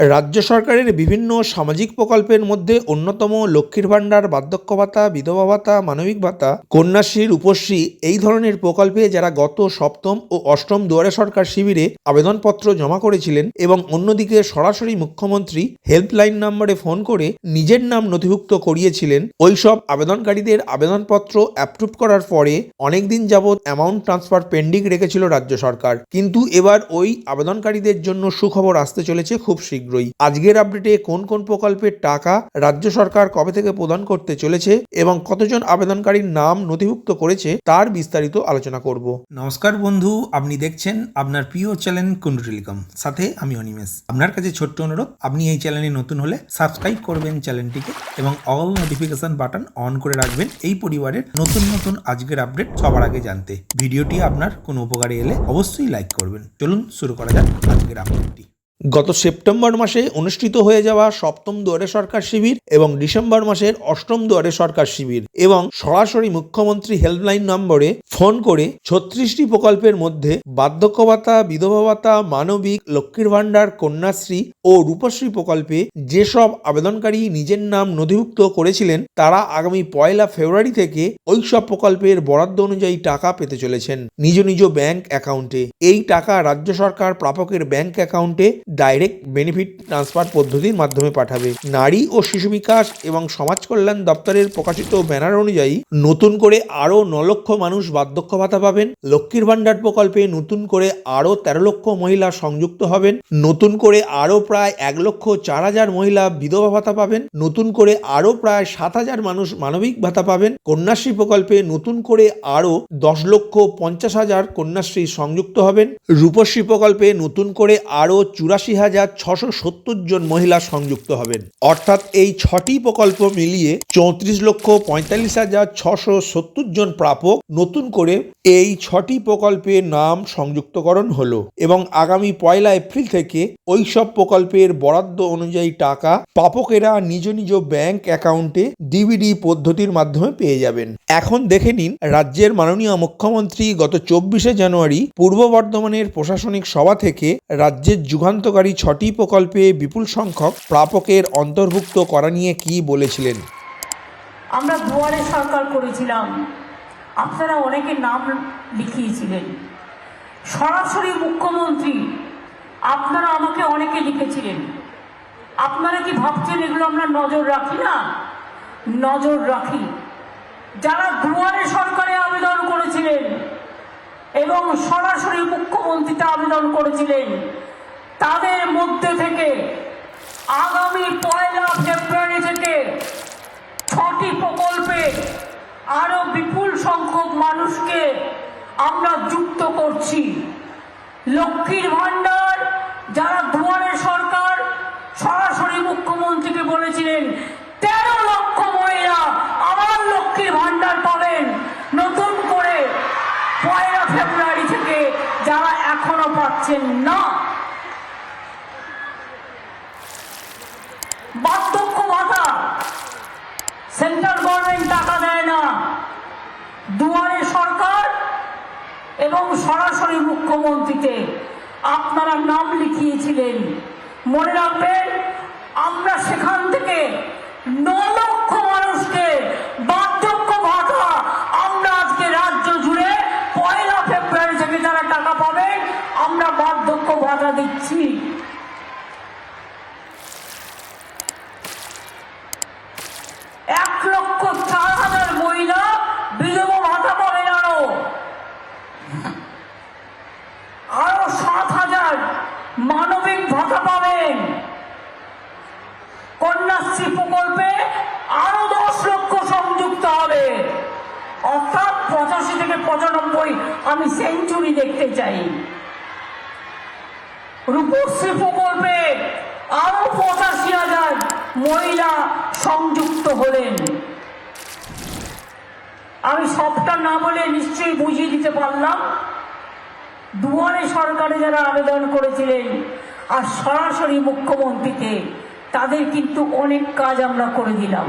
রাজ্য সরকারের বিভিন্ন সামাজিক প্রকল্পের মধ্যে অন্যতম লক্ষ্মীর ভাণ্ডার, বার্ধক্য ভাতা, বিধবা ভাতা, মানবিক ভাতা কন্যাশ্রী রূপশ্রী এই ধরনের প্রকল্পে যারা গত সপ্তম ও অষ্টম দুয়ারে সরকার শিবিরে আবেদনপত্র জমা করেছিলেন এবং অন্যদিকে সরাসরি মুখ্যমন্ত্রী হেল্পলাইন নম্বরে ফোন করে নিজের নাম নথিভুক্ত করিয়েছিলেন, ওইসব আবেদনকারীদের আবেদনপত্র অ্যাপ্রুভ করার পরে অনেকদিন যাবৎ অ্যামাউন্ট ট্রান্সফার পেন্ডিং রেখেছিল রাজ্য সরকার। কিন্তু এবার ওই আবেদনকারীদের জন্য সুখবর আসতে চলেছে খুব শীঘ্রই। আজকের আপডেটে কোন কোন প্রকল্পের টাকা রাজ্য সরকার কবে থেকে প্রদান করতে চলেছে এবং কতজন আবেদনকারীর নাম নথিভুক্ত করেছে তার বিস্তারিত আলোচনা করব। নমস্কার বন্ধু, আপনি দেখছেন আপনার প্রিয় চ্যানেল কুন্ডু টেলিকম। সাথে আমি অনিমেষ। আপনার কাছে ছোট্ট অনুরোধ, আপনি এই চ্যানেলে নতুন হলে সাবস্ক্রাইব করবেন চ্যানেলটিকে এবং অল নোটিফিকেশন বাটন অন করে রাখবেন এই পরিবারের নতুন নতুন আজকের আপডেট সবার আগে জানতে। ভিডিওটি আপনার কোনো উপকারে এলে অবশ্যই লাইক করবেন। চলুন শুরু করা যাক আজকের আপডেটটি গত সেপ্টেম্বর মাসে অনুষ্ঠিত হয়ে যাওয়া সপ্তম দুয়ারে সরকার শিবির এবং ডিসেম্বর মাসের অষ্টম দুয়ারে সরকার শিবির এবং সরাসরি মুখ্যমন্ত্রী হেল্পলাইন নম্বরে ফোন করে ছত্রিশটি প্রকল্পের মধ্যে বার্ধক্য ভাতা বিধবা ভাতা মানবিক, লক্ষ্মীর ভাণ্ডার, কন্যাশ্রী ও রূপশ্রী প্রকল্পে যেসব আবেদনকারী নিজের নাম নথিভুক্ত করেছিলেন, তারা আগামী পয়লা ফেব্রুয়ারি থেকে ওই সব প্রকল্পের বরাদ্দ অনুযায়ী টাকা পেতে চলেছেন। নিজ নিজ ব্যাংক অ্যাকাউন্টে। এই টাকা রাজ্য সরকার প্রাপকের ব্যাংক অ্যাকাউন্টে ডাইরেক্ট বেনিফিট ট্রান্সফার পদ্ধতির মাধ্যমে পাঠাবে। নারী ও শিশু বিকাশ এবং সমাজ কল্যাণ দপ্তরের প্রকাশিত ব্যানার অনুযায়ী নতুন করে আরও ন লক্ষ মানুষ বার্ধক্য ভাতা পাবেন। লক্ষ্মীর ভাণ্ডার প্রকল্পে নতুন করে আরও তেরো লক্ষ মহিলা সংযুক্ত হবেন। নতুন করে আরও প্রায় এক লক্ষ চার হাজার মহিলা বিধবা ভাতা পাবেন। নতুন করে আরও প্রায় সাত হাজার মানুষ মানবিক ভাতা পাবেন। কন্যাশ্রী প্রকল্পে নতুন করে আরও দশ লক্ষ পঞ্চাশ হাজার কন্যাশ্রী সংযুক্ত হবেন। রূপশ্রী প্রকল্পে নতুন করে আরও চুরাশি হাজার ছশো সত্তর জন মহিলা সংযুক্ত হবেন। অর্থাৎ এই ছটি প্রকল্প মিলিয়ে চৌত্রিশ লক্ষ পঁয়তাল্লিশ হাজার ছশো সত্তর জন প্রাপক নতুন করে এই ছটি প্রকল্পের নাম সংযুক্তকরণ হলো এবং আগামী পয়লা এপ্রিল থেকে ওই সব প্রকল্পের বরাদ্দ অনুযায়ী টাকা প্রাপকেরা নিজ নিজ ব্যাংক অ্যাকাউন্টে ডিবিডি পদ্ধতির মাধ্যমে পেয়ে যাবেন। এখন দেখে নিন রাজ্যের মাননীয় মুখ্যমন্ত্রী গত চব্বিশে জানুয়ারি পূর্ব বর্ধমানের প্রশাসনিক সভা থেকে রাজ্যের যুগান্তকারী ছটি প্রকল্পে বিপুল সংখ্যক প্রাপকের অন্তর্ভুক্ত করা নিয়ে কি বলেছিলেন? আমরা দুয়ারে সরকার করেছিলাম। আপনারা অনেকে নাম লিখিয়েছিলেন। সরাসরি মুখ্যমন্ত্রী, আপনারা আমাকে অনেকে লিখেছিলেন। আপনারা কি ভাবছেন এগুলো আমরা নজর রাখি না? নজর রাখি। যারা দুয়ারে সরকারে আবেদন করেছিলেন এবং সরাসরি মুখ্যমন্ত্রীতে আবেদন করেছিলেন তাদের মধ্যে থেকে আগামী পয়লা ফেব্রুয়ারি থেকে ছটি প্রকল্পে আরও বিপুল সংখ্যক মানুষকে আমরা যুক্ত করছি। লক্ষ্মীর ভাণ্ডার, যারা দুয়ারে সরকার, সরাসরি মুখ্যমন্ত্রীকে বলেছিলেন, তেরো লক্ষ মহিলা আবার লক্ষ্মীর ভাণ্ডার পাবেন। নতুন করে পয়লা ফেব্রুয়ারি থেকে যারা এখনও পাচ্ছেন না। বার্ধক্য ভাতা। সেন্ট্রাল গভর্নমেন্ট টাকা দেয় না। দুয়ারে সরকার এবং সরাসরি মুখ্যমন্ত্রীতে আপনারা নাম লিখিয়েছিলেন। মনে রাখবেন, আমরা সেখান থেকে ন লক্ষ মানুষকে বার্ধক্য ভাতা আমরা আজকে রাজ্য জুড়ে পয়লা ফেব্রুয়ারি থেকে যারা টাকা পাবেন, আমরা বার্ধক্য ভাতা দিচ্ছি এক লক্ষ চার হাজার মহিলা বিধবা ভাতা পাবেন আরও আরও সাত হাজার মানবিক ভাতা পাবেন কন্যাশ্রী প্রকল্পে আরও দশ লক্ষ সংযুক্ত হবে অর্থাৎ পঁচাশি থেকে পঁচানব্বই আমি সেঞ্চুরি দেখতে চাই। রূপশ্রী প্রকল্পে আরও পঁচাশি হাজার মহিলা সংযুক্ত হলেন। আমি সবটা না বলে নিশ্চয়ই বুঝিয়ে দিতে পারলাম। দুয়ারে সরকারে যারা আবেদন করেছিলেন আর সরাসরি মুখ্যমন্ত্রীকে, তাদের কিন্তু অনেক কাজ আমরা করে দিলাম।